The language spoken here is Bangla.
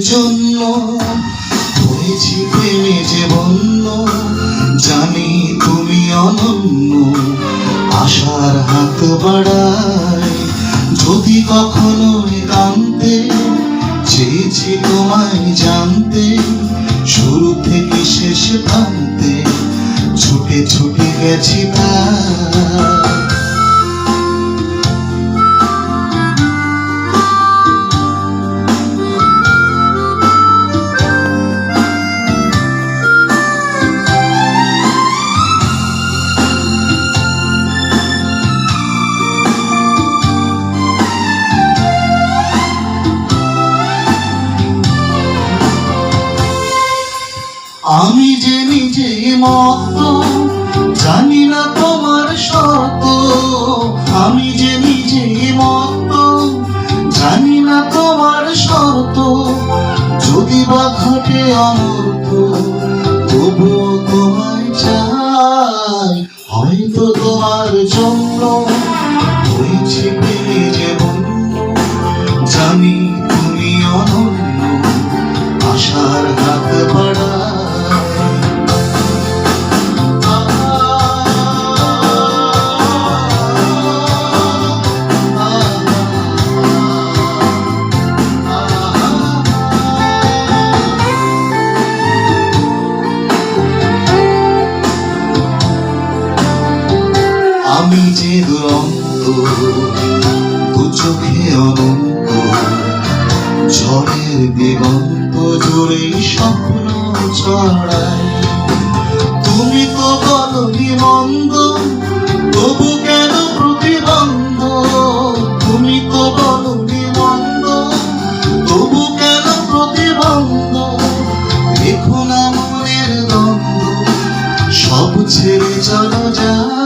জন্য। হয়েছি প্রেমে যে বন্য, জানি তুমি অনন্য। আশার হাত বাড়ায়, যদি কখনো একান্তে চেয়েছি তোমায় জানতে। শুরু থেকে শেষ প্রান্তে ছুটে ছুটে গেছি তার। আমি যে নিজে মত, জানি না তোমার শর্ত আমি যে নিজে মত, জানি না তোমার শর্ত যদি বা ঘটে অনর্থ তবুও তোমায় চাই। হয়তো তোমার জন্য হয়েছে পেয়ে যে জানি তুমি অনন্য, আশার হাত বাড়ায় যে দুরন্ত দু চোখে অনন্ত ঝড়ের দিগন্ত জুড়ে স্বপ্ন ছড়াই তুমি তো বলনি মন্দ, তবু কেন প্রতিবন্ধ? তুমি তো বলনি মন্দ, তবু কেন প্রতিবন্ধ? দেখো না দ্বন্দ্ব, সব ছেড়ে চলো যায়